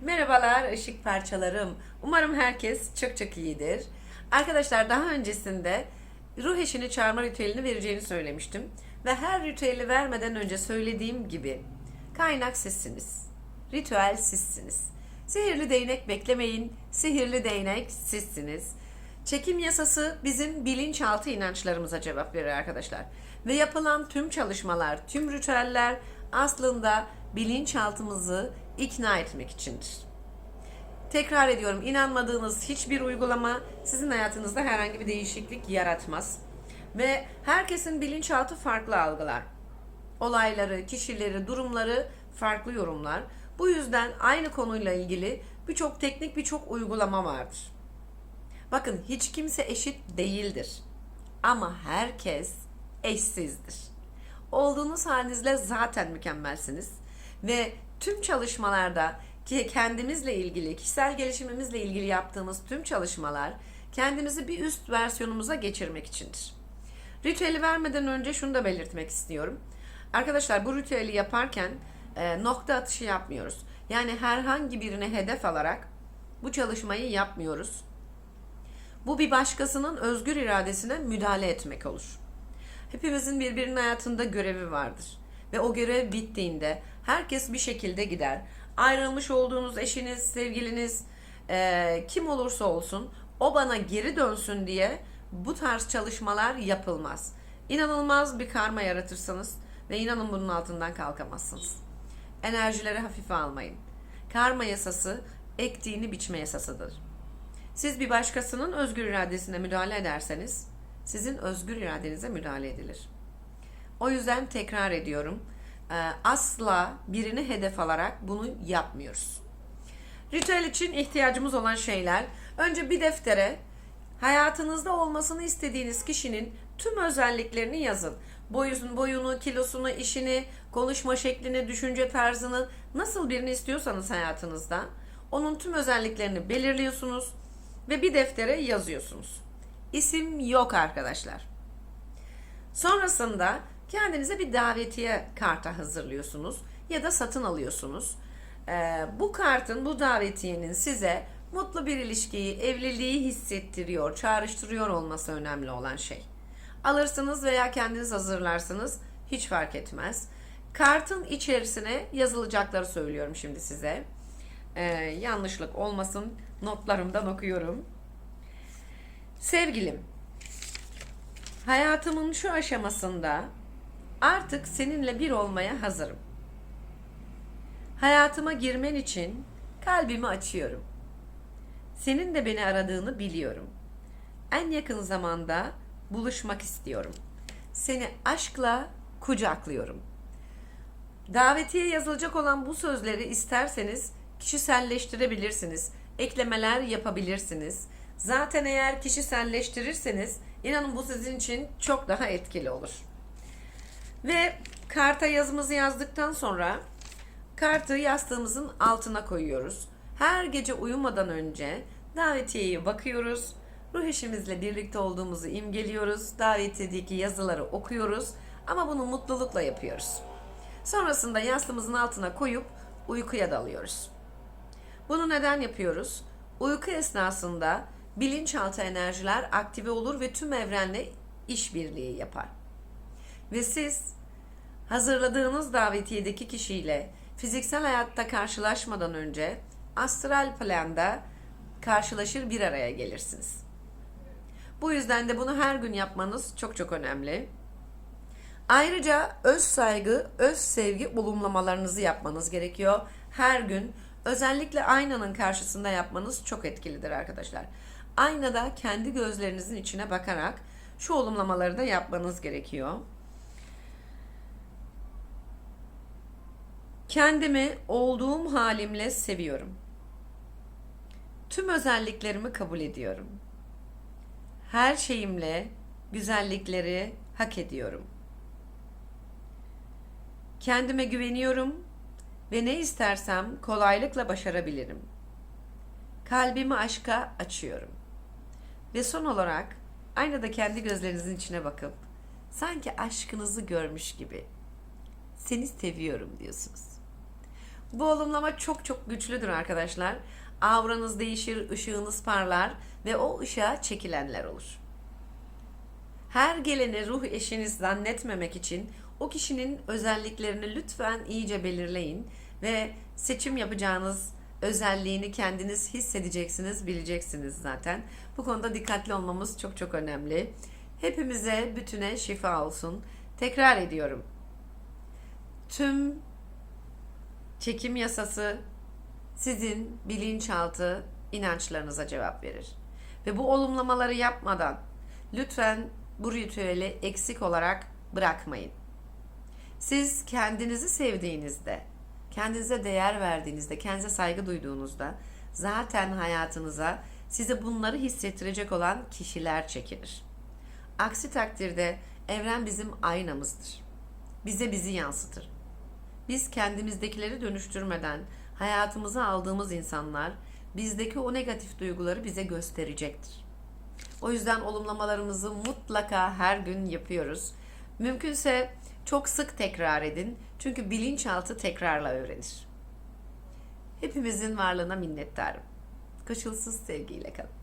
Merhabalar ışık parçalarım. Umarım herkes çok çok iyidir. Arkadaşlar daha öncesinde ruh eşini çağırma ritüelini vereceğini söylemiştim. Ve her ritüeli vermeden önce söylediğim gibi kaynak sizsiniz. Ritüel sizsiniz. Sihirli değnek beklemeyin. Sihirli değnek sizsiniz. Çekim yasası bizim bilinçaltı inançlarımıza cevap verir arkadaşlar. Ve yapılan tüm çalışmalar, tüm ritüeller aslında bilinçaltımızı ikna etmek içindir. Tekrar ediyorum, inanmadığınız hiçbir uygulama sizin hayatınızda herhangi bir değişiklik yaratmaz. Ve herkesin bilinçaltı farklı algılar. Olayları, kişileri, durumları farklı yorumlar. Bu yüzden aynı konuyla ilgili birçok teknik, birçok uygulama vardır. Bakın hiç kimse eşit değildir. Ama herkes eşsizdir. Olduğunuz halinizle zaten mükemmelsiniz. Ve tüm çalışmalarda ki kendimizle ilgili, kişisel gelişimimizle ilgili yaptığımız tüm çalışmalar kendimizi bir üst versiyonumuza geçirmek içindir. Ritüeli vermeden önce şunu da belirtmek istiyorum. Arkadaşlar bu ritüeli yaparken e, nokta atışı yapmıyoruz. Yani herhangi birine hedef alarak bu çalışmayı yapmıyoruz. Bu bir başkasının özgür iradesine müdahale etmek olur. Hepimizin birbirinin hayatında görevi vardır. Ve o görev bittiğinde herkes bir şekilde gider. Ayrılmış olduğunuz eşiniz, sevgiliniz, e, kim olursa olsun o bana geri dönsün diye bu tarz çalışmalar yapılmaz. İnanılmaz bir karma yaratırsanız ve inanın bunun altından kalkamazsınız. Enerjileri hafife almayın. Karma yasası ektiğini biçme yasasıdır. Siz bir başkasının özgür iradesine müdahale ederseniz sizin özgür iradenize müdahale edilir. O yüzden tekrar ediyorum. E, Asla birini hedef alarak bunu yapmıyoruz. Ritüel için ihtiyacımız olan şeyler önce bir deftere hayatınızda olmasını istediğiniz kişinin tüm özelliklerini yazın. Boyun, boyunu, kilosunu, işini, konuşma şeklini, düşünce tarzını nasıl birini istiyorsanız hayatınızda onun tüm özelliklerini belirliyorsunuz ve bir deftere yazıyorsunuz. İsim yok arkadaşlar. Sonrasında kendinize bir davetiye kartı hazırlıyorsunuz ya da satın alıyorsunuz. Ee, bu kartın, bu davetiyenin size mutlu bir ilişkiyi, evliliği hissettiriyor, çağrıştırıyor olması önemli olan şey. Alırsınız veya kendiniz hazırlarsınız hiç fark etmez. Kartın içerisine yazılacakları söylüyorum şimdi size. Ee, yanlışlık olmasın notlarımdan okuyorum. Sevgilim, hayatımın şu aşamasında artık seninle bir olmaya hazırım. Hayatıma girmen için kalbimi açıyorum. Senin de beni aradığını biliyorum. En yakın zamanda buluşmak istiyorum. Seni aşkla kucaklıyorum. Davetiye yazılacak olan bu sözleri isterseniz kişiselleştirebilirsiniz. Eklemeler yapabilirsiniz. Zaten eğer kişiselleştirirseniz inanın bu sizin için çok daha etkili olur. Ve karta yazımızı yazdıktan sonra kartı yastığımızın altına koyuyoruz. Her gece uyumadan önce davetiyeye bakıyoruz. Ruh eşimizle birlikte olduğumuzu imgeliyoruz. Davetiyedeki yazıları okuyoruz. Ama bunu mutlulukla yapıyoruz. Sonrasında yastığımızın altına koyup uykuya dalıyoruz. Bunu neden yapıyoruz? Uyku esnasında bilinçaltı enerjiler aktive olur ve tüm evrenle işbirliği yapar. Ve siz hazırladığınız davetiyedeki kişiyle fiziksel hayatta karşılaşmadan önce astral planda karşılaşır bir araya gelirsiniz. Bu yüzden de bunu her gün yapmanız çok çok önemli. Ayrıca öz saygı, öz sevgi olumlamalarınızı yapmanız gerekiyor. Her gün özellikle aynanın karşısında yapmanız çok etkilidir arkadaşlar. Aynada kendi gözlerinizin içine bakarak şu olumlamaları da yapmanız gerekiyor. Kendimi olduğum halimle seviyorum. Tüm özelliklerimi kabul ediyorum. Her şeyimle güzellikleri hak ediyorum. Kendime güveniyorum ve ne istersem kolaylıkla başarabilirim. Kalbimi aşka açıyorum. Ve son olarak aynada kendi gözlerinizin içine bakıp sanki aşkınızı görmüş gibi seni seviyorum diyorsunuz. Bu olumlama çok çok güçlüdür arkadaşlar. Avranız değişir, ışığınız parlar ve o ışığa çekilenler olur. Her geleni ruh eşiniz zannetmemek için o kişinin özelliklerini lütfen iyice belirleyin ve seçim yapacağınız özelliğini kendiniz hissedeceksiniz, bileceksiniz zaten. Bu konuda dikkatli olmamız çok çok önemli. Hepimize bütüne şifa olsun. Tekrar ediyorum. Tüm çekim yasası sizin bilinçaltı inançlarınıza cevap verir. Ve bu olumlamaları yapmadan lütfen bu ritüeli eksik olarak bırakmayın. Siz kendinizi sevdiğinizde, kendinize değer verdiğinizde, kendinize saygı duyduğunuzda zaten hayatınıza size bunları hissettirecek olan kişiler çekilir. Aksi takdirde evren bizim aynamızdır. Bize bizi yansıtır. Biz kendimizdekileri dönüştürmeden hayatımıza aldığımız insanlar bizdeki o negatif duyguları bize gösterecektir. O yüzden olumlamalarımızı mutlaka her gün yapıyoruz. Mümkünse çok sık tekrar edin. Çünkü bilinçaltı tekrarla öğrenir. Hepimizin varlığına minnettarım. Koşulsuz sevgiyle kalın.